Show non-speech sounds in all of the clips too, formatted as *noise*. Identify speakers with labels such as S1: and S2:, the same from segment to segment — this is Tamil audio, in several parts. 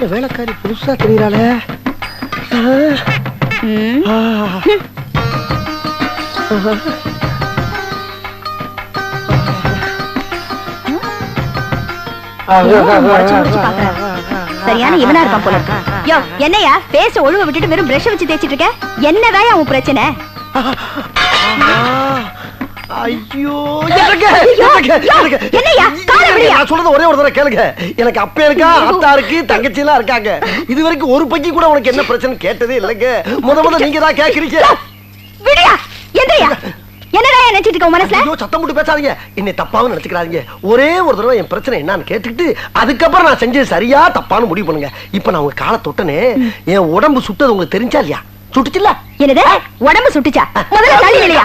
S1: இந்த வேலைக்காரி புதுசா தெரியறாளே.
S2: சரியான இவனா இருப்பான் போல இருக்கு. யோ என்னையா பேச ஒழுவ விட்டுட்டு வெறும் பிரஷ் வச்சு தேய்ச்சிட்டு இருக்க என்னதான் உன் பிரச்சனை
S1: ஐயோ. நான் சொல்றது ஒரே ஒரு தடவை கேளுங்க. எனக்கு அப்பா இருக்கா அத்தா இருக்கு தங்கச்சி எல்லாம் இருக்காங்க. இது வரைக்கும் ஒரு பைக்கு கூட உனக்கு என்ன பிரச்சனை கேட்டதே இல்லைங்க. முத முத நீங்க தான் கேக்குறீங்க.
S2: விடியா எந்திரியா. என்னடா நினைச்சிட்டு இருக்க மனசுல?
S1: ஐயோ சத்தம் போட்டு பேசாதீங்க. என்னை தப்பாவும் நினைச்சுக்கிறாதீங்க. ஒரே ஒரு தடவை என் பிரச்சனை என்னன்னு கேட்டுக்கிட்டு அதுக்கப்புறம் நான் செஞ்சது சரியா தப்பான்னு முடிவு பண்ணுங்க. இப்ப நான் உங்க காலை தொட்டனே என் உடம்பு சுட்டது உங்களுக்கு தெரிஞ்சா இல்லையா? சுட்டுச்சுல்ல?
S2: என்னது? உடம்பு சுட்டுச்சா? முதல்ல தள்ளி இல்லையா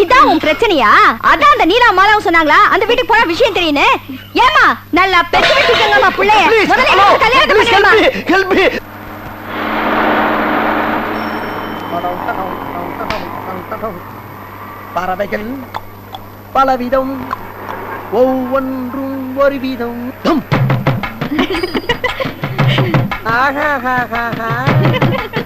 S2: இதான் உன் பிரச்சனையா? அதான் அந்த நீலா மாலாவும் சொன்னாங்களா? அந்த வீட்டுக்கு போனா விஷயம் தெரியுன்னு ஏமா நல்லா பெத்து வச்சுக்கங்கம்மா பிள்ளைய. முதல்ல கல்யாணத்தை பண்ணிடுமா?
S1: ஹெல்ப் மீ பறவைகள் பலவிதம் ஒவ்வொன்றும் ஒரு விதம் டும். *laughs*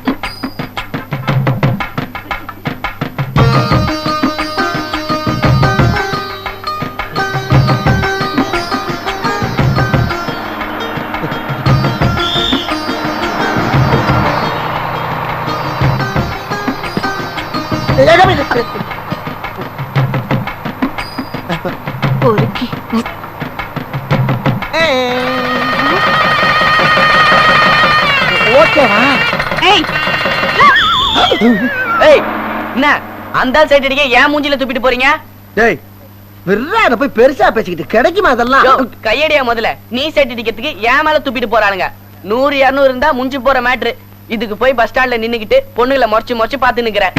S1: ஆஹாஹாஹாஹா.
S2: பொறுக்கி
S1: ஓகேவா
S2: ஏய்
S3: ஏய் என்ன? அந்த சைடு அடிக்க ஏன் மூஞ்சில துப்பிட்டு போறீங்க?
S1: டேய் விர்றாத போய் பெருசா பேசிக்கிட்டு கிடைக்குமா அதெல்லாம்?
S3: கையடியா முதல்ல. நீ சைடு அடிக்கிறதுக்கு ஏன் மேல துப்பிட்டு போறானுங்க. நூறு இருநூறு இருந்தா முஞ்சி போற மேட்ரு. இதுக்கு போய் பஸ் ஸ்டாண்ட்ல நின்னுக்கிட்டு பொண்ணுகளை முறைச்சு முறைச்சு பாத்து நிக்கிறேன்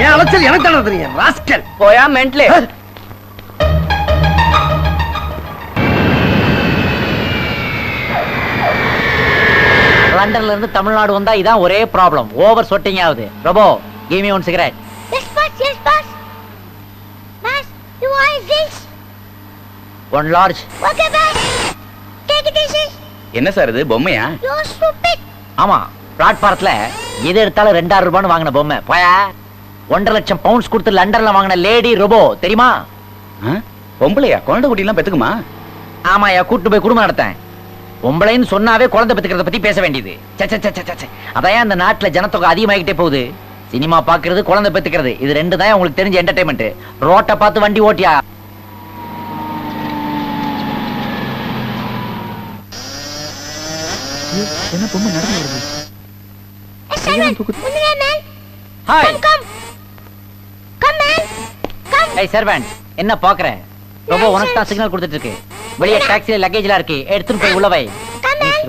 S1: என் அலைச்சல் எனக்கு தானே தெரியும் ராஸ்கல்
S3: போயா மென்ட்லு
S4: லண்டன்ல இருந்து தமிழ்நாடு வந்தா இதான் ஒரே ப்ராப்ளம் ஓவர் சொட்டிங் ஆகுது robo give me one cigarette
S2: Yes, boss. Yes, boss. Boss, you want this?
S4: One large
S2: Okay, boss. Take it easy.
S5: என்ன சார் இது பொம்மையா
S2: You're stupid.
S4: ஆமா பிளாட்பாரத்துல எது எடுத்தாலும் ரெண்டாயிரம் ரூபான்னு வாங்கின பொம்மை. போயா? ஒன்றரை லட்சம் பவுண்ட்ஸ் கொடுத்து லண்டன்ல வாங்கின லேடி ரொபோ தெரியுமா?
S5: பொம்பளையா? குழந்தை குட்டி எல்லாம் பெத்துக்குமா?
S4: ஆமாயா கூட்டு போய் குடும்பம் நடத்தேன். பொம்பளைன்னு சொன்னாவே குழந்தை பெத்துக்கிறத பத்தி பேச வேண்டியது. அதான் இந்த நாட்டுல ஜனத்தொகை அதிகமாகிட்டே போகுது? சினிமா பாக்குறது குழந்தை பெத்துக்கிறது. இது ரெண்டு தான் உங்களுக்கு தெரிஞ்ச என்டர்டைன்மெண்ட் ரோட்டை பார்த்து வண்டி ஓட்டியா? Hi
S2: Come. Come, man. Come.
S4: ஏய் சர்வன்ட் என்ன பாக்குற ரோபோ உனக்கு தான் சிக்னல் கொடுத்துட்டு இருக்கு வெளியே டாக்ஸில லக்கேஜ்லாம் இருக்கு. எடுத்துட்டு போய் உள்ள வை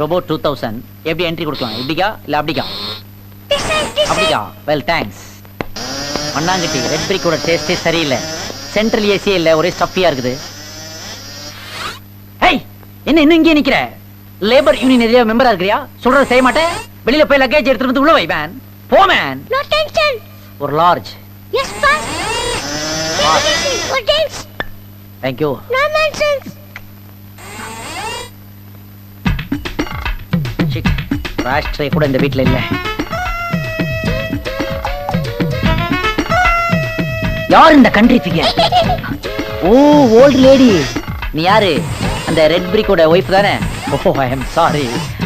S4: ரோபோ டூ தௌசண்ட் எப்படி என்ட்ரி கொடுக்கலாம்? இப்படிக்கா? இல்ல
S2: side.
S4: அப்படிக்கா? வெல் தேங்க்ஸ் மண்ணாங்கட்டி ரெட் பிரிக்கோட டேஸ்டே சரியில்லை. சென்ட்ரல் ஏசியே இல்ல ஒரே ஸ்டஃபியா இருக்குது. ஏய் என்ன இன்னும் இங்கே நிக்கிற? லேபர் யூனியன் எதிரே மெம்பரா இருக்கிறியா? சொல்றது செய்ய மாட்டேன். வெளியில போய் லக்கேஜ் எடுத்துட்டு வந்து உள்ள வை மேன் போ மேன்
S2: No tension.
S4: ஒரு large
S2: easy. No tension.
S4: Thank you
S2: No nonsense.
S4: சிக் ராஷ்ட்ரே கூட இந்த வீட்ல இல்ல. யார் இந்த கண்ட்ரி ஃபிகர் *laughs* ஓ ஓல்ட் லேடி நீ யாரு? அந்த ரெட் பிரிக்கோட ஒய்ஃப் தானே? Oh I am sorry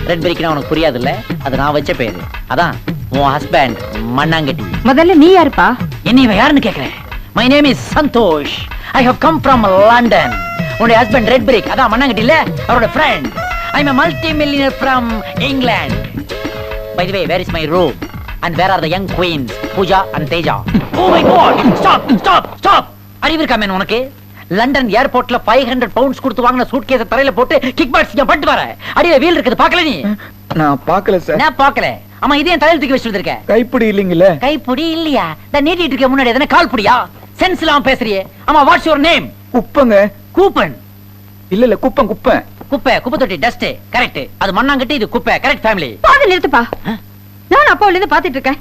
S4: red பிரிக்னா உனக்கு புரியாது இல்ல அது நான் வச்ச பேரு. அதான் உன் ஹஸ்பண்ட் மண்ணாங்கட்டி.
S2: முதல்ல நீ யாருப்பா?
S4: என்ன இவன் யாருன்னு கேக்குறேன்? My name is Santhosh. I have come from London உன்னுடைய ஹஸ்பண்ட் ரெட் பிரிக் அதான் மண்ணாங்கட்டி இல்ல அவரோட friend I am multi millionaire from England by the way where is my room and where are the young queens Pooja and Teja oh my God stop stop stop அறிவு இருக்கா மேன் உனக்கு? லண்டன் ஏர்போர்ட்ல ஃபைவ் ஹண்ட்ரட் பவுண்ட்ஸ் கொடுத்து வாங்கின சூட் கேஸ தரையில போட்டு கிக் பாக்ஸ் பட்டு வர. அடியில வீல் இருக்குது பாக்கல நீ?
S6: நான் பார்க்கல சார்
S4: நான் பாக்கல ஆமா இதே தலையில தூக்கி வச்சுட்டு இருக்க
S6: கைப்பிடி இல்லைங்கல்ல?
S4: கைப்புடி இல்லையா? இந்த நீட்டிட்டு இருக்க முன்னாடி எதனா கால் புடியா சென்ஸ் இல்லாம பேசுறியே. ஆமா வாட்ஸ் யுவர் நேம்
S6: குப்பங்க.
S4: கூப்பன்.
S6: இல்ல இல்ல குப்பம் குப்பம்
S4: குப்பை குப்பை தொட்டி டஸ்ட் கரெக்ட் அது மண்ணாங்கட்டி இது குப்பை. கரெக்ட் ஃபேமிலி
S2: பாதி நிறுத்துப்பா. நான் அப்பாவுல இருந்து பாத்துட்டு இருக்கேன்.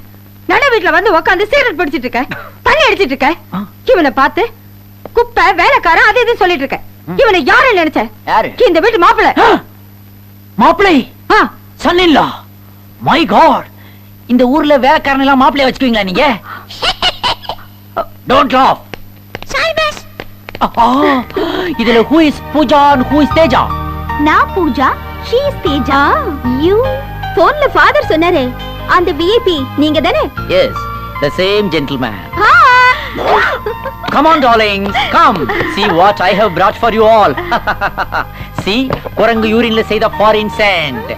S2: நட வீட்டுல வந்து உட்காந்து சீரட் பிடிச்சிட்டு இருக்கேன். தண்ணி அடிச்சிட்டு இருக்கேன். இவனை பார்த்து குப்பை வேலைக்காரன் அது இதுன்னு சொல்லிட்டு இருக்கேன். இவனை யாரு நினைச்ச
S4: யாரு?
S2: இந்த வீட்டு மாப்பிள்ளை.
S4: மாப்பிளை
S2: ஆ,
S4: சன் இல்லா மை காட் இந்த ஊர்ல வேலைக்காரன் எல்லாம் மாப்பிளைய வச்சுக்குவீங்களா நீங்க? *laughs* டோன்ட் லாஃப் இதுல who is Pooja who is Teja
S2: நான் Pooja she is Teja you போன்ல ஃபாதர் சொன்னாரே. அந்த விஐபி நீங்க தானே?
S4: Yes the same gentleman Come on, darlings. Come. See what I have brought for you all. *laughs* See, குரங்கு யூரின்ல செய்த foreign scent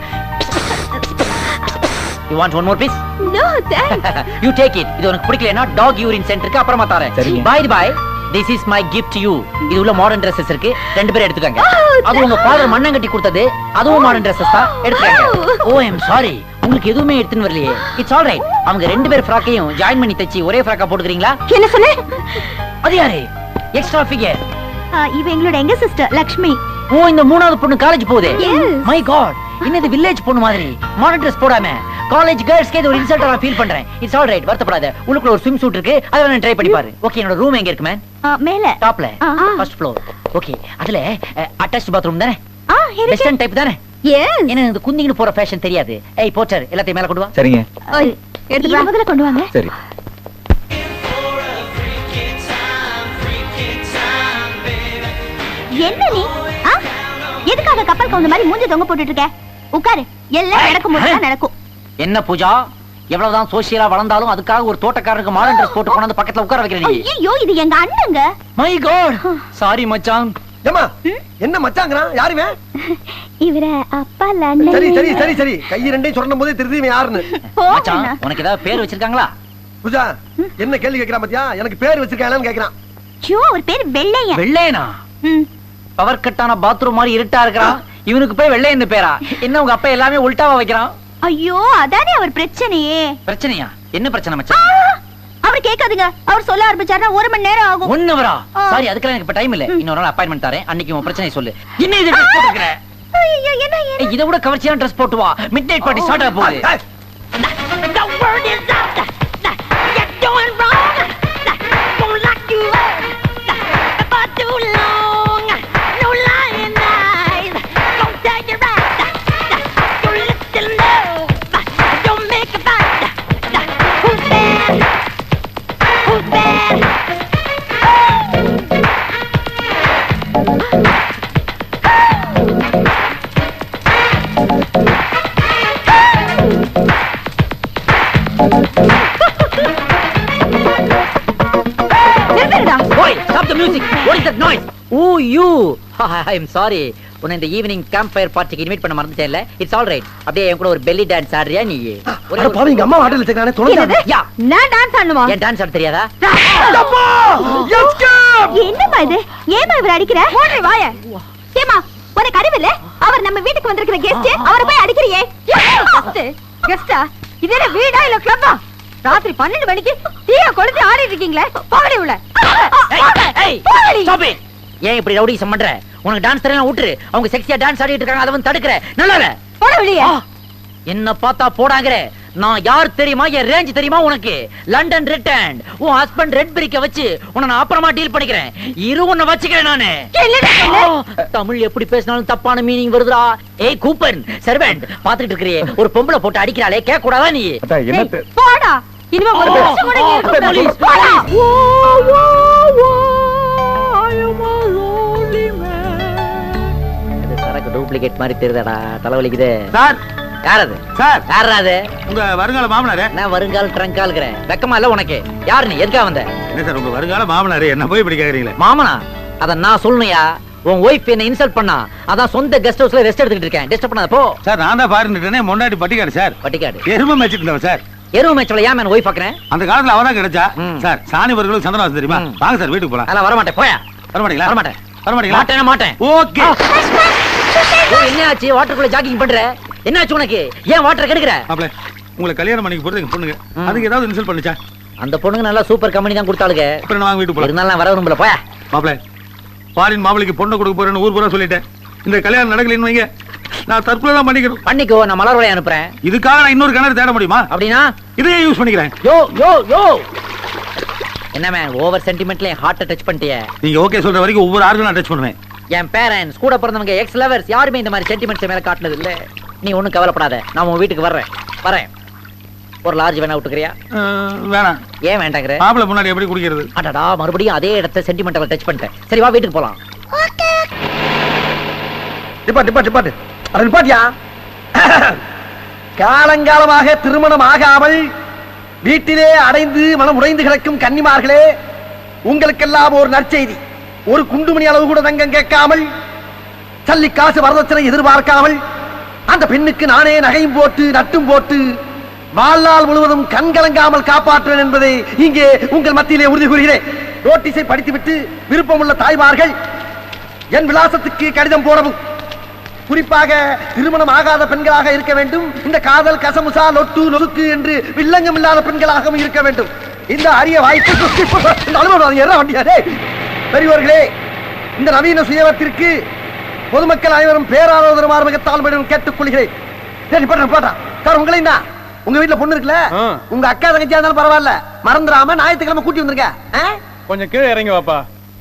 S4: You want one more piece?
S2: No thanks *laughs*
S4: you take it. இது உனக்கு பிடிக்கலனா டாக் யூரின் சென்ட் இருக்கு அப்புறமா தரேன். the by, this is my gift to you. இது உள்ள மாடர்ன் Dresses இருக்கு. ரெண்டு பேரும் எடுத்துக்கங்க.
S2: Oh,
S4: அது உங்க ஃாதர் மண்ணங்கட்டி கொடுத்தது. அதுவும் மாடர்ன் Dresses தான். எடுத்துக்கங்க. Oh, I am sorry. உங்களுக்கு எதுவுமே எடுத்துன்னு வரலையே. It's all right. அவங்க ரெண்டு பேர் ஃப்ராக்கையும் ஜாயின் பண்ணி தச்சு ஒரே ஃப்ராக்கா போட்டுக்கிறீங்களா?
S2: என்ன சொன்ன
S4: அது யாரு? Extra figure.
S2: இவ எங்களோட எங்க சிஸ்டர் லக்ஷ்மி
S4: ஓ இந்த மூணாவது பொண்ணு காலேஜ் போகுது. மை காட் இன்னது வில்லேஜ் பொண்ணு மாதிரி மாடர்ன் ட்ரெஸ் போடாம காலேஜ் கேர்ள்ஸ்க்கே இது ஒரு இன்சல்ட்டா நான் ஃபீல் பண்றேன். இட்ஸ் ஆல் ரைட் வருத்தப்படாத. உள்ளுக்குள்ள ஒரு ஸ்விம் சூட் இருக்கு. அதை வேணா ட்ரை பண்ணி பாரு. ஓகே என்னோட ரூம் எங்க இருக்கு மேம்
S2: மேல.
S4: டாப்ல. ஃபர்ஸ்ட் ஃப்ளோர் ஓகே அதுல அட்டாச் பாத்ரூம் தானே?
S2: ஆ
S4: வெஸ்டர்ன் டைப் தானே?
S2: எஸ்
S4: ஏன்னா இந்த குந்திங்கன்னு போற ஃபேஷன் தெரியாது. ஏய் போச்சர் எல்லாத்தையும் மேல கொண்டு வா.
S6: சரிங்க.
S2: எடுத்து முதல்ல கொண்டு வாங்க.
S6: சரி.
S2: என்ன நீ? ஆ? எதுக்காக கப்பல் கவுந்த மாதிரி மூஞ்சி தொங்க போட்டுட்டு இருக்க? உட்காரு. எல்லாம் நடக்கும் போது நடக்கும்.
S4: என்ன பூஜா? எவ்வளவுதான் சோசியலா வளர்ந்தாலும் அதுக்காக ஒரு தோட்டக்காரருக்கு மாடர்ன் ட்ரெஸ் போட்டு கொண்டு பக்கத்துல உட்கார வைக்கிற நீ.
S2: ஐயோ இது எங்க அண்ணங்க?
S4: மை காட் சாரி மச்சான்.
S1: ஏமா என்ன மச்சாங்கிறான்? யாருமே?
S2: இவர அப்பா
S1: சரி சரி சரி சரி. கை ரெண்டையும் சொன்னும் போதே திருதி இவன் யாருன்னு.
S4: மச்சான் உனக்கு ஏதாவது பேர் வச்சிருக்காங்களா?
S1: பூஜா என்ன கேள்வி கேக்குறான் பாத்தியா? எனக்கு பேர் வச்சிருக்காங்களான்னு கேக்குறான்
S2: ஐயோ அவர் பேர் வெள்ளையன்.
S4: வெள்ளையனா. பவர் கட்டான பாத்ரூம் மாதிரி இருட்டா இருக்கிறான். இவனுக்கு போய் வெள்ளை இந்த பேரா? என்ன உங்க அப்பா எல்லாமே உல்டாவா வைக்கிறான்?
S2: ஐயோ அதானே அவர் பிரச்சனையே.
S4: பிரச்சனையா? என்ன பிரச்சனை மச்சான்?
S2: அவர் கேட்காதுங்க. அவர் சொல்ல ஆரம்பிச்சாருன்னா ஒரு மணி நேரம் ஆகும்.
S4: ஒண்ணு வரா
S2: ஆ.
S4: சாரி அதுக்கெல்லாம் எனக்கு இப்ப டைம் இல்ல. இன்னொரு நாள் அப்பாயின்மெண்ட் தரேன். அன்னைக்கு உன் பிரச்சனை சொல்லு. என்ன இது ட்ரெஸ் போட்டுக்கிற?
S2: ஐயோ என்ன
S4: இதை விட கவர்ச்சியான ட்ரெஸ் போட்டு வா. மிட் நைட் பார்ட்டி ஸ்டார்ட் ஆக போகுது.
S2: The word is out.
S4: I am sorry உன்னை இந்த ஈவினிங் கேம்ப் ஃபயர் பார்ட்டிக்கு இன்வைட் பண்ண மறந்துட்டேன்ல. இட்ஸ் ஆல் ரைட் அப்படியே என் கூட ஒரு பெல்லி டான்ஸ் ஆடுறியா நீ? ஒரே
S1: பாவி, எங்க அம்மா வாட்டல் வச்சிருக்கானே துணைஞ்சாரு
S4: யா.
S2: நான் டான்ஸ் ஆடணுமா?
S4: என் டான்ஸ் ஆட தெரியாதா?
S2: என்னம்மா இது? ஏமா இவர் அடிக்கிற? ஓடுற வாய. ஏமா உனக்கு அறிவு இல்ல? அவர் நம்ம வீட்டுக்கு வந்திருக்கிற கெஸ்ட் அவரை போய் அடிக்கிறியே? கெஸ்டா இது என்ன வீடா இல்ல கிளப்பா ராத்திரி பன்னெண்டு மணிக்கு தீய கொளுத்தி ஆடிட்டு இருக்கீங்களே? போகடி உள்ள.
S4: ஏன் இப்படி ரவுடிசம் பண்ற உனக்கு டான்ஸ் தெரியல விட்டுரு. அவங்க செக்ஸியா டான்ஸ் ஆடிட்டு இருக்காங்க அதை வந்து தடுக்கற. நல்லா
S2: போட வெளியே
S4: என்ன பார்த்தா போடாங்கற. நான் யார் தெரியுமா? என் ரேஞ்ச் தெரியுமா உனக்கு? லண்டன் ரிட்டர்ன் உன் ஹஸ்பண்ட் ரெட் பிரிக்க வச்சு உன்னை நான் அப்புறமா டீல் பண்ணிக்கிறேன். இரு உன்னை வச்சுக்கிறேன் நானு. தமிழ் எப்படி பேசினாலும் தப்பான மீனிங் வருதுடா. ஏய் கூப்பன் சர்வெண்ட் பாத்துட்டு இருக்கிறியே. ஒரு பொம்பளை போட்டு அடிக்கிறாளே கேட்க கூடாதா. நீ
S2: போடா. இனிமே
S4: டூப்ளிகேட் மாதிரி தெரியுதாடா? தலைவலிக்குது
S7: சார்.
S4: யார் அது?
S7: சார்.
S4: யாரா அது?
S7: உங்க வருங்கால மாமனாரு?
S4: நான் வருங்கால் ட்ரங்காலுக்கிறேன் வெக்கமா இல்ல உனக்கு? யாரு நீ? எதுக்கா வந்த?
S7: என்ன சார் உங்க வருங்கால மாமனாரு? என்ன போய் இப்படி கேக்குறீங்களே?
S4: மாமனா அத நான் சொல்லணும்யா. உன் ஒய்ஃப் என்ன இன்சல்ட் பண்ணா அதான் சொந்த கெஸ்ட் ஹவுஸ்ல ரெஸ்ட் எடுத்துக்கிட்டு இருக்கேன். டிஸ்டர்ப் பண்ணாத போ.
S7: சார் நான் தான் பாருந்துட்டேனே முன்னாடி பட்டிக்காடு சார்.
S4: பட்டிக்காடு.
S7: எருமை மேய்ச்சிட்டு சார்.
S4: எருவு மேட்ச்ல ஏன் ஒய்ஃப் பாக்குறேன்?
S7: அந்த காலத்துல அவதான் கிடைச்சா. சார் சாணி வர்களுக்கு சந்தனவாசம் தெரியுமா. வாங்க சார் வீட்டுக்கு போலாம்.
S4: அதெல்லாம் வர மாட்டேன் போயா.
S7: வரமாட்டீங்களா?
S4: வர மாட்டேன்
S7: வரமாட்டீங்களா?
S4: மாட்டேன் மாட்டேன்.
S7: ஓகே.
S4: என்ன ஆச்சு வாட்டருக்குள்ள ஜாக்கிங் பண்ற? என்ன ஆச்சு உனக்கு? ஏன் வாட்டர் கெடுக்கிற?
S7: மாப்ள உங்களை கல்யாணம் பண்ணிக்க போறது எங்க பொண்ணுங்க. அதுக்கு ஏதாவது இன்சல்ட் பண்ணுச்சா?
S4: அந்த பொண்ணுங்க நல்லா சூப்பர் கம்பெனி தான் கொடுத்தாளுங்க.
S7: அப்புறம் நான் வாங்க வீட்டு போலாம்.
S4: இருந்தாலும் நான் வர விரும்பல. போயா.
S7: மாப்பிள ஃபாரின் மாப்பிளைக்கு பொண்ணை கொடுக்க போறேன்னு ஊர் பூரா சொல்லிட்டேன். இந்த கல்யாணம் நடக்கலைன்னு வைங்க. நான் தற்கொலை தான் பண்ணிக்கணும்
S4: பண்ணிக்கோ நான் மலர் வளையம் அனுப்புறேன்.
S7: இதுக்காக நான் இன்னொரு கிணறு தேட முடியுமா?
S4: அப்படின்னா?
S7: இதையே யூஸ் பண்ணிக்கிறேன்.
S4: யோ யோ யோ. என்ன மேன் ஓவர் சென்டிமெண்ட்ல என் ஹார்ட்டை டச் பண்ணிட்டிய.
S7: நீங்க ஓகே சொல்ற வரைக்கும் ஒவ்வொரு ஆர்க்கும் நான் டச் பண்ணுவேன்.
S4: என் பேரண்ட்ஸ் கூட பிறந்தவங்க எக்ஸ் லவர்ஸ் யாருமே இந்த மாதிரி சென்டிமெண்ட்ஸ் மேல காட்டினது இல்ல. நீ ஒண்ணும் கவலைப்படாத. நான் உன் வீட்டுக்கு வர்றேன். வரேன். ஒரு லார்ஜ் வேணா விட்டுக்கிறியா?
S7: வேணாம்
S4: ஏன் வேண்டாங்கிற?
S7: மாப்பிளை முன்னாடி எப்படி குடிக்கிறது?
S4: அடடா மறுபடியும் அதே இடத்த சென்டிமெண்டல் டச் பண்ணிட்டேன். சரி வா வீட்டுக்கு போலாம்.
S1: நிப்பாட்டு நிப்பாட்டு நிப்பாட்டு. அட நிப்பாட்டியா? காலங்காலமாக திருமணம் ஆகாமல் வீட்டிலே அடைந்து மனம் உடைந்து கிடக்கும் கன்னிமார்களே உங்களுக்கெல்லாம் ஒரு நற்செய்தி. ஒரு குண்டுமணி அளவு கூட தங்கம் கேட்காமல் சல்லி காசு வரதட்சணை எதிர்பார்க்காமல் அந்த பெண்ணுக்கு நானே நகையும் போட்டு நட்டும் போட்டு வாழ்நாள் முழுவதும் கண்கலங்காமல் காப்பாற்றுவேன் என்பதை இங்கே உங்கள் மத்தியிலே உறுதி கூறுகிறேன். நோட்டீஸை படித்துவிட்டு விருப்பமுள்ள தாய்மார்கள் என் விலாசத்துக்கு கடிதம் போடவும். குறிப்பாக திருமணம் ஆகாத பெண்களாக இருக்க வேண்டும். இந்த காதல் கசமுசா லொட்டு நொறுக்கு என்று வில்லங்கம் இல்லாத பெண்களாகவும் இருக்க வேண்டும். இந்த அரிய வாய்ப்பு *laughs* பெரியவர்களே இந்த நவீன சுயவத்திற்கு பொதுமக்கள் அனைவரும் மிக தாழ்மையுடன் கேட்டுக்கொள்கிறேன் சரி பாட்டா பாட்டா சார் உங்களையும் தான் உங்க வீட்டுல பொண்ணு இருக்குல்ல? உங்க அக்கா தங்கச்சியா இருந்தாலும் பரவாயில்ல. மறந்துடாம ஞாயிற்றுக்கிழமை கூட்டி வந்திருக்க ஆ?
S6: கொஞ்சம் கீழே இறங்கி வாப்பா.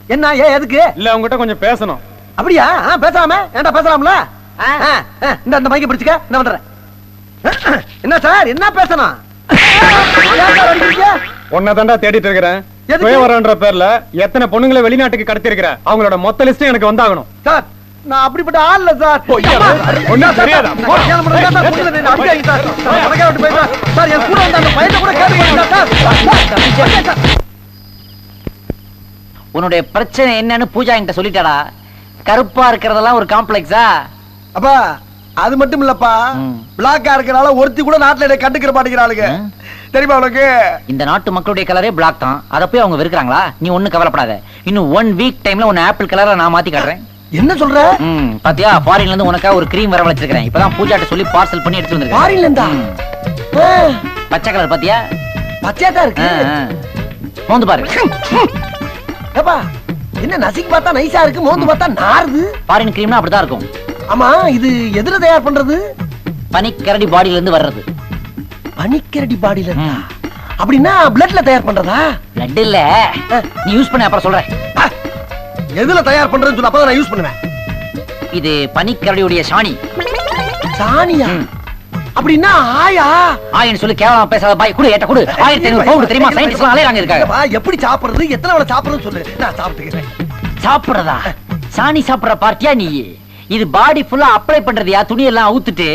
S1: என்ன ஏன் எதுக்கு?
S6: இல்ல உங்ககிட்ட கொஞ்சம் பேசணும்.
S1: அப்படியா? ஆ, பேசலாமே ஏன்டா பேசலாம்ல?
S3: ஆ.
S1: ஆ, ஆ, இந்த இந்த மைக்க பிடிச்சுக்க. என்ன பண்றேன் என்ன சார்? என்ன பேசணும்? ஏன் சார் அடிக்கிறீங்க?
S6: உன்னை தாண்டா தேடிட்டு இருக்கிறேன்? சுயவரன்ற பேர்ல எத்தனை பொண்ணுங்களை வெளிநாட்டுக்கு கடத்தி இருக்கிற அவங்களோட மொத்த லிஸ்ட் எனக்கு வந்தாகணும்
S1: சார் நான் அப்படிப்பட்ட ஆள் இல்ல
S6: தெரியாதா?
S1: என் கூட வந்த அந்த பையனை கூட கேட்டு சார்.
S4: உன்னுடைய பிரச்சனை என்னன்னு பூஜா என்கிட்ட சொல்லிட்டாடா கருப்பா இருக்கிறதெல்லாம் ஒரு காம்ப்ளெக்ஸா
S1: அப்பா அது மட்டும் இல்லப்பா. பிளாக்கா இருக்கறனால ஒருத்தி கூட நாட்டுல என்னை கண்டுக்கிற மாட்டேங்கிறாளுங்க. தெரியுமா உனக்கு?
S4: இந்த நாட்டு மக்களுடைய கலரே பிளாக் தான். அதை போய் அவங்க வெறுக்கிறாங்களா? நீ ஒண்ணும் கவலைப்படாத. இன்னும் ஒன் வீக் டைம்ல உன்னை ஆப்பிள் கலரை நான் மாத்தி காட்டுறேன்.
S1: என்ன சொல்ற?
S4: பாத்தியா? ஃபாரின்ல இருந்து உனக்கா ஒரு கிரீம் வர வச்சிருக்கேன் இப்பதான் பூஜாட்ட சொல்லி பார்சல் பண்ணி எடுத்து வந்திருக்கேன்.
S1: ஃபாரின்ல இருந்தா?
S4: பச்சை கலர் பாத்தியா?
S1: பச்சையா தான் இருக்கு.
S4: மோந்து பாரு.
S1: ஏப்பா என்ன நசிக்கு பார்த்தா நைஸா இருக்கு மோந்து பார்த்தா நாறுது.
S4: ஃபாரின் கிரீம்னா அப்படிதான் இருக்கும்.
S1: ஆமா இது எதுல தயார் பண்றது?
S4: பனிக்கரடி பாடியில இருந்து வர்றது.
S1: பனிக்கரடி பாடியில இருந்தா. அப்படின்னா பிளட்ல தயார் பண்றதா?
S4: பிளட் இல்ல. நீ யூஸ் பண்ண அப்புறம் சொல்றேன்.
S1: எதுல தயார் பண்றதுன்னு சொல்ல அப்பதான் நான் யூஸ் பண்ணுவேன்.
S4: இது பனிக்கரடியுடைய சாணி.
S1: சாணியா. அப்படின்னா ஆயா?
S4: ஆயின்னு சொல்லி கேவலமா பேசாத பாய். குடு ஏட்ட குடு. ஆயிரத்தி ஐநூறு பவுன் தெரியுமா? சயின்டிஸ்ட் அலையறாங்க இருக்காங்க
S1: எப்படி சாப்பிடுறது? எத்தனை வேளை சாப்பிடுறதுன்னு சொல்லு. நான் சாப்பிட்டுக்கிறேன்.
S4: சாப்பிடுறதா? சாணி சாப்பிடுற பார்ட்டியா நீ? இது பாடி ஃபுல்லா அப்ளை பண்றதுயா? துணி எல்லாம் அவுத்துட்டு.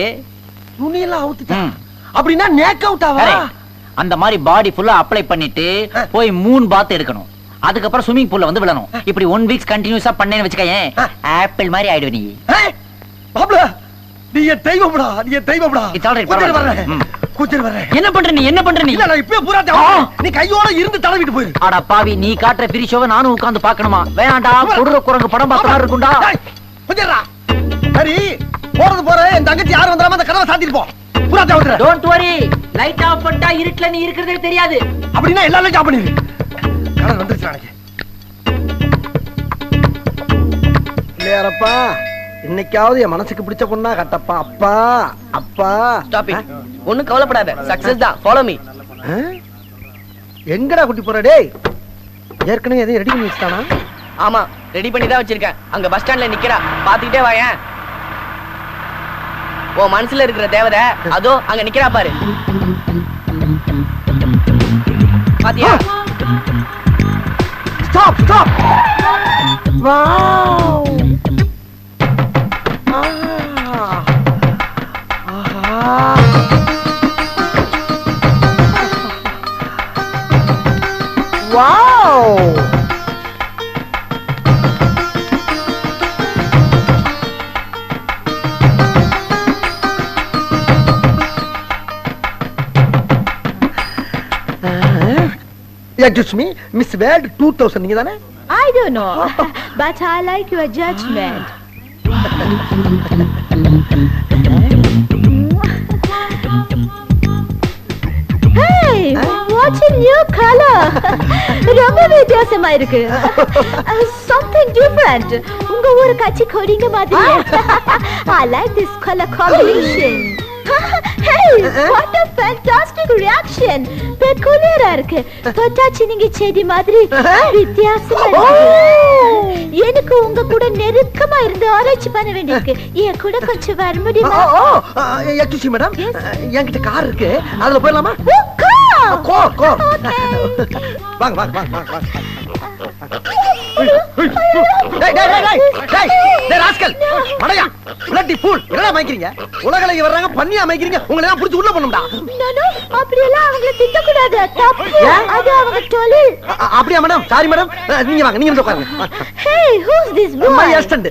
S1: துணியெல்லாம் அவுத்துட்டா?
S4: ம்.
S1: அப்படின்னா நேக் அவுட்டாவா
S4: correct. அந்த மாதிரி பாடி ஃபுல்லா அப்ளை பண்ணிட்டு போய் மூணு பாத் எடுக்கணும். அதுக்கப்புறம் ஸ்விமிங் பூல்ல வந்து விழணும். இப்படி ஒன் வீக்ஸ் கண்டினியூஸா பண்ணேன்னு வச்சுக்கயேன். ஆப்பிள் மாதிரி ஆயிடுவ நீ.
S1: பாப்ல நீ என் தெய்வம்டா நீ என் தெய்வம்டா.
S4: right,
S1: கூட்டிட்டு
S4: பரவாயில்ல.
S1: வர்றேன்.
S4: ம்.
S1: கூட்டிட்டு வர்றேன்.
S4: என்ன பண்ற நீ என்ன பண்ற நீ?
S1: இல்ல நான் இப்பயே பூரா நீ கையோட இருந்து தடவிட்டு போயிரு.
S4: அட பாவி நீ காட்டுற பிரி ஷோவை நானும் உட்கார்ந்து பார்க்கணுமா? வேணாண்டா கொடுற குரங்கு படம் பார்த்த இருக்கும்டா.
S1: டேய், கொஞ்சம் இருடா. சரி போறது போற என் தங்கச்சி யாரும் வந்துடாம அந்த கதவை சாத்திட்டு போ. பூரா தேவத்துற
S4: டோன்ட் வரி லைட் ஆஃப் பண்ணிட்டா இருட்டுல நீ இருக்கிறதே தெரியாது.
S1: அப்படின்னா எல்லாரும் ஜாப் பண்ணிரு. கடன் வந்துருச்சு நாளைக்கு. இல்லையாரப்பா இன்னைக்காவது என் மனசுக்கு பிடிச்ச பொண்ணா கட்டப்பா. அப்பா அப்பா.
S3: ஸ்டாப் இட் ஒண்ணும் கவலைப்படாத. சக்சஸ் தான். Follow me?
S1: எங்கடா குட்டி போற? டேய் ஏற்கனவே எதையும் ரெடி பண்ணி வச்சுட்டானா?
S3: ஆமா ரெடி பண்ணி தான் வச்சிருக்கேன். அங்க பஸ் ஸ்டாண்ட்ல நிக்கிறா. பாத்துக்கிட்டே வாயேன். உன் மனசுல இருக்கிற தேவதை அதோ அங்க நிக்கிறா பாரு. பாத்தியா?
S1: Stop stop wow excuse me miss world two thousand நீங்க தானே?
S2: I don't know, *laughs* but I like your judgment. Colour *laughs* ரொம்ப வித்தியாசமா இருக்கு. சம்திங் டிஃபரண்ட் உங்க ஊரு கட்சி கொடிங்க மாதிரி. I like this colour combination *laughs* Hey, what a fantastic reaction! பெக்குலியரா இருக்கு தொட்டாச்சி நீங்க செடி மாதிரி வித்தியாசமா எனக்கு உங்க கூட நெருக்கமா இருந்து ஆராய்ச்சி பண்ண வேண்டியிருக்கு என் கூட கொஞ்சம் வர முடியுமா
S1: எக்ஸ்கூசி மேடம். என்கிட்ட கார் இருக்கு அதுல போயிடலாமா! கோர் கோர். வாங்க வாங்க வாங்க வாங்க வாங்க பிளட்டி ஃபூல் என்னடா அமைக்கிறீங்க உலகலைக்கு வர்றாங்க பண்ணி அமைக்கிறீங்க உங்களை எல்லாம் புடிச்சு உள்ள பண்ணும்டா
S2: நானு? அப்படியெல்லாம் அவங்கள திட்டக்கூடாது. தப்பு. அது அவங்க தொழில்.
S1: அப்படியா மேடம் சாரி மேடம் நீங்க வாங்க நீங்க உட்காருங்க.
S2: Hey who's this
S1: my
S2: boy
S1: assistant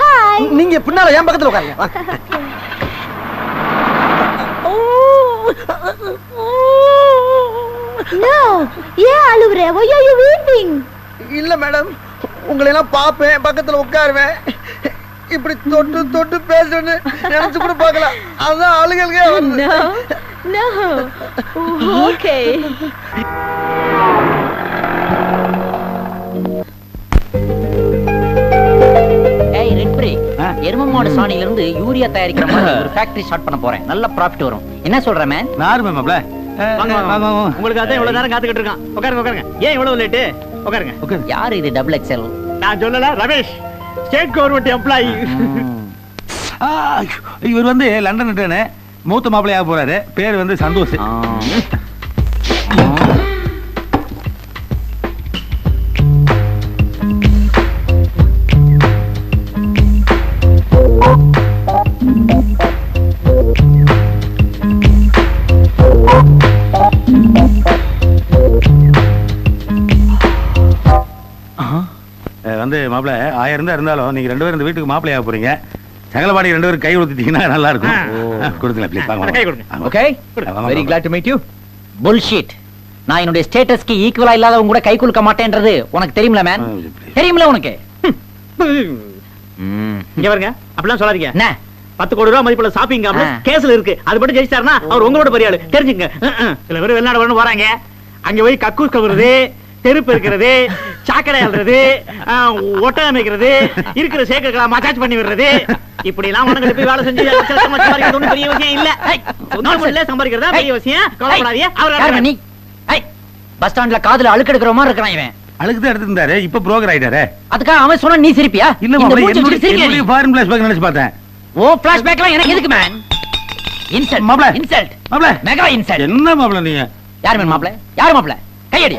S2: hi
S1: நீங்க பின்னால என் பக்கத்துல உட்காருங்க.
S2: நோ ஏன் அழுவுற why are you weeping?
S1: இல்ல மேடம் உங்களை எல்லாம் பாப்பேன் பக்கத்துல உட்காருவேன். இப்படி தொட்டு தொட்டு பேசணும்னு நினைச்சு கூட பார்க்கல. அதான் ஆளுகளுக்கே வருது.
S2: No. No okay.
S4: ஏய் ரெட் பிரேக் எரும மாடு சாணியில இருந்து யூரியா தயாரிக்கிற மாதிரி *coughs* ஒரு ஃபேக்டரி ஸ்டார்ட் பண்ண போறேன். நல்ல ப்ராஃபிட் வரும். என்ன சொல்ற மேன்
S7: நார்மல் மாப்ள
S6: வாங்க வாங்க உங்களுக்கு அதான் இவ்வளவு நேரம் காத்துக்கிட்டு இருக்கான். உட்காருங்க உட்காருங்க. ஏன் இவ்வளவு லேட்டு உட்காருங்க.
S4: யார் இது டபுள் எக்ஸ்எல்
S6: நான் சொல்லல ரமேஷ். ஸ்டேட் கவர்மெண்ட் எம்ப்ளாயி
S7: இவர் வந்து லண்டன் ரிட்டர்னு மூத்த மாப்பிள்ளையாக போறாரு. பேர் வந்து சந்தோஷ். வந்து மாப்பிள்ள ஆயிரம் தான் இருந்தாலும் நீங்க ரெண்டு பேரும் இந்த வீட்டுக்கு மாப்பிள்ளையாக போறீங்க. சகலபாடி ரெண்டு பேரும் கை கொடுத்துட்டீங்கன்னா நல்லா இருக்கும் கொடுத்துங்க ப்ளீஸ் வாங்க
S6: கை. கொடுங்க.
S4: Okay. Very. Glad to meet you bullshit நான் என்னுடைய ஸ்டேட்டஸ்க்கு ஈக்குவலா இல்லாதவங்க கூட கை குலுக்க மாட்டேன்றது உனக்கு தெரியுமில மேன். தெரியுமில உனக்கு.
S6: இங்க பாருங்க. அப்படிலாம் சொல்லாதீங்க.
S4: என்ன?
S6: பத்து கோடி ரூபாய் மதிப்புள்ள ஷாப்பிங். கேஸ்ல இருக்கு. அது மட்டும் ஜெயிச்சாருன்னா அவர் உங்களோட பெரிய ஆளு தெரிஞ்சுங்க சில பேர் வெளிநாடு வரணும் வராங்க. அங்க போய் கக்கூஸ் கவுறது தெருப்பு இருக்கிறது சாக்கடை அல்றது ஒட்டகம் அமைக்கிறது இருக்கிற சேக்கெல்லாம் மசாஜ் பண்ணி விடுறது. இப்படி எல்லாம் உனக்கு போய் வேலை செஞ்சு சம்பாதிக்கிறது பெரிய விஷயம் இல்ல. இல்ல சம்பாதிக்கிறதா பெரிய விஷயம். கவலைப்படாதீங்க
S4: நீ?
S6: அவர்
S4: ஐ பஸ் ஸ்டாண்ட்ல காதுல அழுக்கு எடுக்கிற மாதிரி இருக்கிறான் இவன்.
S7: அழுக்கு தான் எடுத்திருந்தாரு இப்ப புரோக்கர் ஆயிட்டாரு.
S4: அதுக்காக அவன் சொன்னா நீ சிரிப்பியா?
S7: இல்ல என்னுடைய
S4: நீ.
S7: ஃபாரின் பிளேஸ் பேக் நினைச்சு பார்த்தேன்.
S4: ஓ பிளாஷ்பேக்லாம் எனக்கு எதுக்கு மேன் இன்சல்ட்
S7: மாப்ள.
S4: இன்சல்ட்
S7: மாப்ள.
S4: மெகா இன்சல்ட்
S7: என்ன மாப்பிள்ள நீங்க?
S4: யார் மேன் மாப்ள யார் மாப்ள கையடி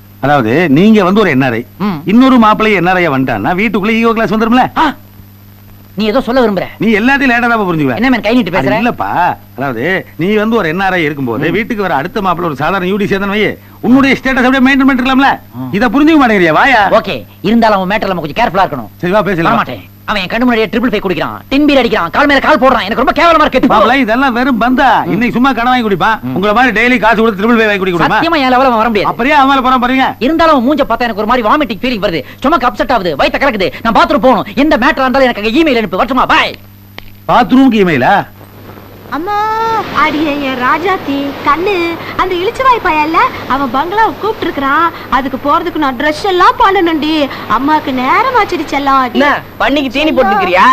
S7: அதாவது நீங்க வந்து ஒரு என்ஆர்ஐ. இன்னொரு மாப்பிள்ளை என்ஆர்ஐ வந்துட்டான்னா வீட்டுக்குள்ள ஈகோ கிளாஸ் வந்துரும்ல?
S4: நீ ஏதோ சொல்ல விரும்புற.
S7: நீ எல்லாத்தையும் லேட்டா தான் புரிஞ்சுக்குவேன்
S4: என்ன மேன் கை நீட்டு பேசுற?
S7: இல்லப்பா. அதாவது நீ வந்து ஒரு என்ஆர்ஐ இருக்கும்போது வீட்டுக்கு வர அடுத்த மாப்பிள்ள ஒரு சாதாரண யூடி சேர்ந்தன வை உன்னுடைய ஸ்டேட்டஸ் அப்படியே மெயின்டைன் பண்ணிருக்கலாம்ல இத புரிஞ்சுக்க மாட்டேங்கிறியா? வாயா.
S4: ஓகே. இருந்தாலும் அவன் மேட்டர்ல நம்ம கொஞ்சம் கேர்ஃபுல்லா இருக்கணும்.
S7: சரி வா
S4: வர
S7: பேசலாம்
S4: மாட்டேன் அவன் என் கண்ணு முன்னாடியே ட்ரிபிள் ஃபைவ் குடிக்கிறான். டின் பீர் அடிக்கிறான். கால் மேல கால் போடுறான். எனக்கு ரொம்ப கேவலமா இருக்கு.
S7: மாப்பிள்ள இதெல்லாம் வெறும் பந்தா. இன்னைக்கு சும்மா கடன் வாங்கி குடிப்பான். உங்களை மாதிரி டெய்லி காசு கொடுத்து திரும்ப வாங்கி குடிக்க முடியுமா?
S4: சத்தியமா என் லெவல வர முடியாது.
S7: அப்படியே அவன் போறான் பாருங்க.
S4: இருந்தாலும் மூஞ்ச பார்த்தா எனக்கு ஒரு மாதிரி வாமிட்டிங் ஃபீலிங் வருது. சும்மா அப்செட் ஆகுது. வயித்த கலக்குது. நான் பாத்ரூம் போகணும். எந்த மேட்டர் இருந்தாலும் எனக்கு இமெயில் அனுப்பு. வரட்டுமா? பாய்
S7: பாத்ரூம்க்கு இமெயிலா
S2: அம்மா அடியே என் ராஜாத்தி கண்ணு அந்த இளிச்சவாய் பையன்ல அவன் பங்களாவை கூப்பிட்டு இருக்கிறான் அதுக்கு போறதுக்கு நான் ட்ரெஸ் எல்லாம் பண்ணணும்டி அம்மாக்கு நேரம் ஆச்சுடி செல்லம்
S3: என்ன பண்ணிக்கு தீனி போட்டுக்கிறியா!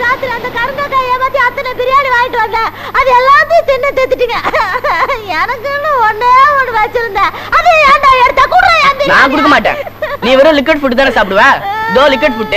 S2: ராத்திரி அந்த கருங்கக்காய் ஏமாத்தி அத்தனை பிரியாணி வாங்கிட்டு வந்தேன். அது எல்லாத்தையும் தின்னு தித்துட்டீங்க. எனக்குன்னு ஒண்ணே ஒண்ணு வச்சிருந்தேன். அது ஏன்டா எடுத்தா? கூட
S3: நான் கொடுக்க மாட்டேன். நீ வெறும் லிக்விட் ஃபுட் தானே சாப்பிடுவ? தோ லிக்விட் ஃபுட்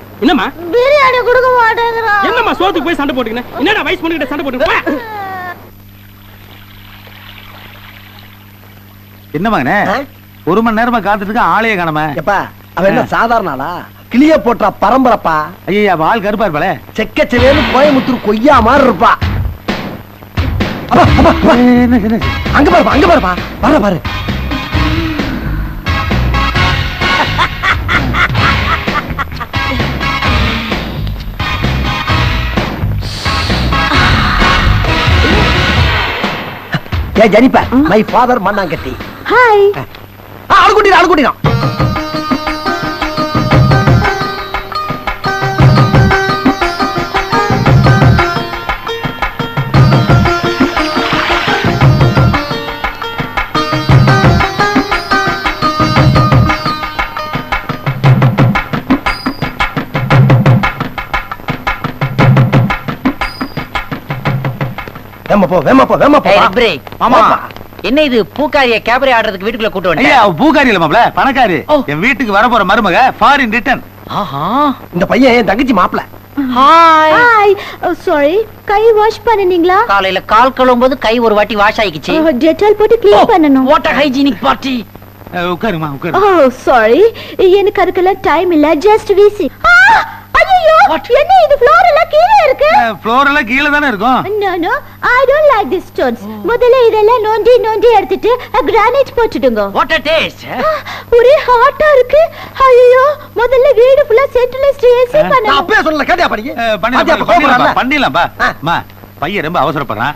S6: என்னம்மா?
S2: பிரியாணி கொடுக்க மாட்டேங்கிறான்
S6: என்னம்மா சோத்துக்கு போய் சண்டை போட்டுக்கின? என்னடா வயசு பொண்ணுகிட்ட சண்டை போட்டுக்கின?
S7: என்ன மகனே
S1: ஆ?
S7: ஒரு மணி நேரமா காத்துட்டு இருக்க ஆளையே காணாம.
S1: எப்பா அவன் என்ன சாதாரண ஆளா? கிளிய போட்டா பரம்பரப்பா?
S7: ஐயா ஆள் கருப்பா இருப்பாளே.
S1: செக்கச்செவேன்னு கோயம்புத்தூர் கொய்யா மாதிரி இருப்பா. அங்க பாருப்பா அங்க பாருப்பா. வர பாரு. ஏ ஜனிப்பா மை ஃபாதர் மண்ணாங்கட்டி.
S2: ஹாய்
S1: ஆளு குட்டிடும் வேமா போ வேமா போ வேமா போ
S4: Hey, Red Brick.
S7: மாமா.
S4: என்ன இது பூக்காரிய கேபரே ஆடுறதுக்கு வீட்டுக்குள்ள கூட்டு
S7: ஐயா
S4: வந்தேன்
S7: அவ பூக்காரி இல்ல மாப்ள பணக்காரி.
S4: ஓ.
S7: என் வீட்டுக்கு வர போற மருமக ஃபாரின் ரிட்டர்ன்
S4: ஆஹா.
S1: இந்த பையன் என் தங்கச்சி மாப்பிள
S4: ஹாய்
S2: ஹாய் சாரி கை வாஷ் பண்ணனீங்களா?
S4: காலையில கால் கழுவும்போது கை ஒரு வாட்டி வாஷ் ஆயிடுச்சு
S2: டெட்டால் போட்டு க்ளீன் பண்ணனும்
S4: வாட் அ ஹைஜீனிக் பார்ட்டி
S7: உட்காருமா உட்காரு.
S2: ஓ சாரி எனக்கு அதுக்கெல்லாம் டைம் இல்ல. ஜஸ்ட் வீசி. ஐயோ என்ன இது ஃப்ளோர் எல்லாம் கீழே இருக்கு?
S7: ஃப்ளோர் எல்லாம் கீழே தானே இருக்கும்?
S2: No no I don't like this stones முதல்ல இதெல்லாம் நோண்டி நோண்டி எடுத்துட்டு கிரானைட் போட்டுடுங்க.
S4: வாட் அ டேஸ்ட்
S2: ஒரே ஹாட்டா இருக்கு. ஐயோ முதல்ல வீடு ஃபுல்லா சென்ட்ரலைஸ்ட் ஏசி
S1: அப்பவே சொல்லல கேட்டியா படிக்க?
S7: அஹ், பண்ணிடலாம் பண்ணிடலாம் பண்ணிடலாம்ப்பா. அம்மா பையன் ரொம்ப அவசரப்படுறான்.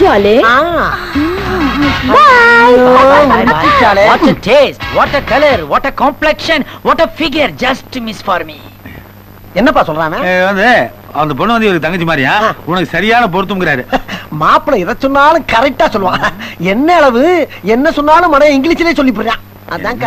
S2: டாலே boy
S4: what a taste what a colour what a complexion what a figure just miss for me
S1: என்னப்பா?
S7: அஹ், வந்து அந்த பொண்ணு வந்து இவருக்கு தங்கச்சி மாதிரியா? உனக்கு சரியான பொருத்தம்ங்கிறாரு. *laughs*
S1: மாப்பிள்ளை எதை சொன்னாலும் கரெக்டா சொல்லுவான். என்ன அளவு? என்ன சொன்னாலும் மன இங்கிலீஷ்லயே சொல்லி போறான் அதான்.